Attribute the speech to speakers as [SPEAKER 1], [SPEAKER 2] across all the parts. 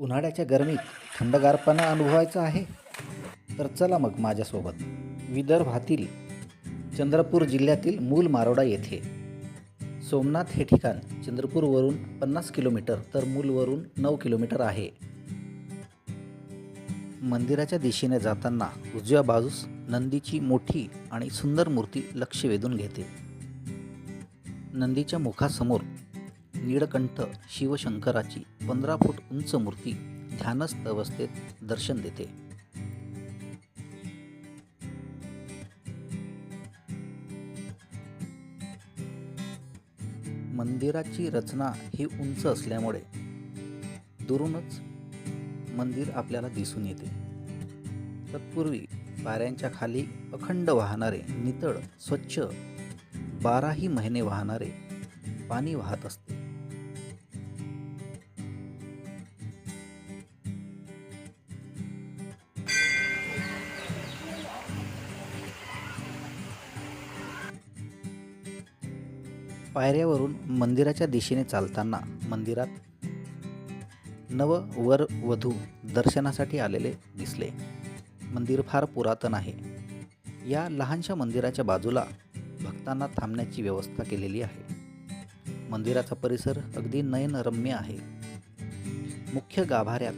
[SPEAKER 1] उन्हाळ्याच्या गरमीत थंडगारपणा अनुभवायचा आहे? तर चला मग माझ्यासोबत. विदर्भातील चंद्रपूर जिल्ह्यातील मूल मारोडा येथे. सोमनाथ हे ठिकाण चंद्रपूरवरून पन्नास किलोमीटर तर मूलवरून नऊ किलोमीटर आहे. मंदिराच्या दिशेने जाताना उजव्या बाजूस नंदीची मोठी आणि सुंदर मूर्ती लक्ष वेधून घेते. नंदीच्या मुखासमोर नीळकंठ शिवशंकराची पंधरा फूट उंच मूर्ती ध्यानस्थ अवस्थेत दर्शन देते. मंदिराची रचना ही उंच असल्यामुळे दुरूनच मंदिर आपल्याला दिसून येते. तत्पूर्वी पाऱ्यांच्या खाली अखंड वाहणारे नितळ स्वच्छ बाराही महिने वाहणारे पाणी वाहत असते. पायऱ्यावरून मंदिराच्या दिशेने चालताना मंदिरात नव वर वधू दर्शनासाठी आलेले दिसले. मंदिर फार पुरातन आहे. या लहानशा मंदिराच्या बाजूला भक्तांना थांबण्याची व्यवस्था केलेली आहे. मंदिराचा परिसर अगदी नयनरम्य आहे. मुख्य गाभाऱ्यात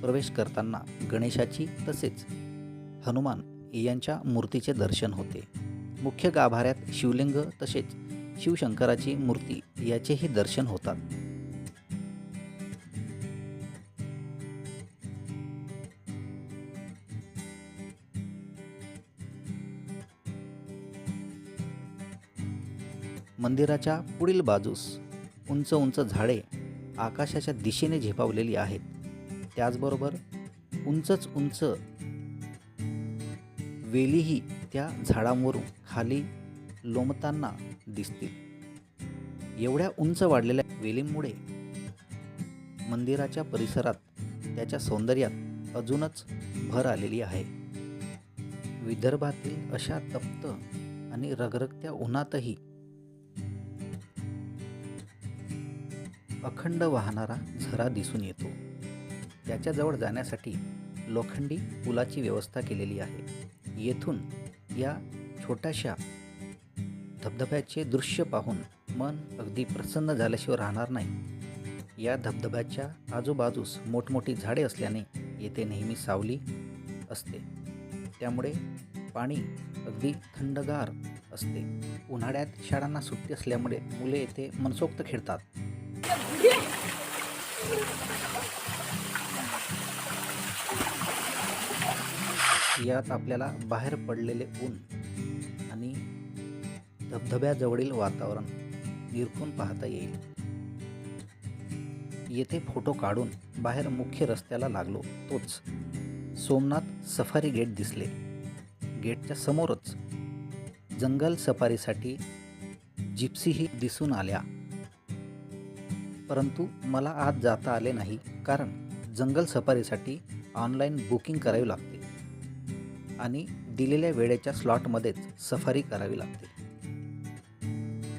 [SPEAKER 1] प्रवेश करताना गणेशाची तसेच हनुमान यांच्या मूर्तीचे दर्शन होते. मुख्य गाभाऱ्यात शिवलिंग तसेच शिवशंकराची मूर्ती याचेही दर्शन होतात. मंदिराच्या पुढील बाजूस उंच उंच झाडे आकाशाच्या दिशेने झेपावलेली आहेत. त्याचबरोबर उंचच उंच वेलीही त्या झाडांवरून खाली लोंबताना दिसतील. एवढ्या उंच वाढलेल्या वेलींमुळे मंदिराच्या परिसरात त्याच्या सौंदर्यात अजूनच भर आलेली आहे. विदर्भातील अशा तप्त आणि रगरगत्या उन्हातही अखंड वाहणारा झरा दिसून येतो. त्याच्याजवळ जाण्यासाठी लोखंडी पुलाची व्यवस्था केलेली आहे. येथून या छोट्याशा धबधब्याचे दृश्य पाहून मन अगदी प्रसन्न झाल्याशिवाय राहणार नाही. या धबधब्याच्या आजूबाजूस मोठमोठी झाडे असल्याने येथे नेहमी सावली असते. त्यामुळे पाणी अगदी थंडगार असते. उन्हाळ्यात शाळांना सुट्टी असल्यामुळे मुले येथे मनसोक्त खेळतात. यात आपल्याला बाहेर पडलेले ऊन धबधब्याजवळील वातावरण निरखून पाहता येईल. येथे फोटो काढून बाहेर मुख्य रस्त्याला लागलो तोच. सोमनाथ सफारी गेट दिसले. गेटच्या समोरच जंगल सफारीसाठी जिप्सीही दिसून आल्या. परंतु मला आज जाता आले नाही कारण जंगल सफारीसाठी ऑनलाईन बुकिंग करावी लागते आणि दिलेल्या वेळेच्या स्लॉटमध्येच सफारी करावी लागते.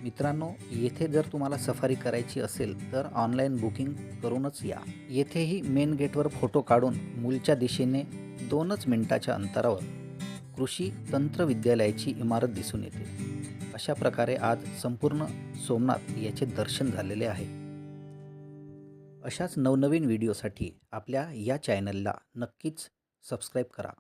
[SPEAKER 1] मित्रांनो येथे जर तुम्हाला सफारी करायची असेल तर ऑनलाईन बुकिंग करूनच या. येथेही मेन गेटवर फोटो काढून मूलच्या दिशेने दोनच मिनिटाच्या अंतरावर कृषी तंत्र विद्यालयाची इमारत दिसून येते. अशा प्रकारे आज संपूर्ण सोमनाथ याचे दर्शन झालेले आहे. अशाच नवनवीन व्हिडिओसाठी आपल्या या चॅनलला नक्कीच सबस्क्राईब करा.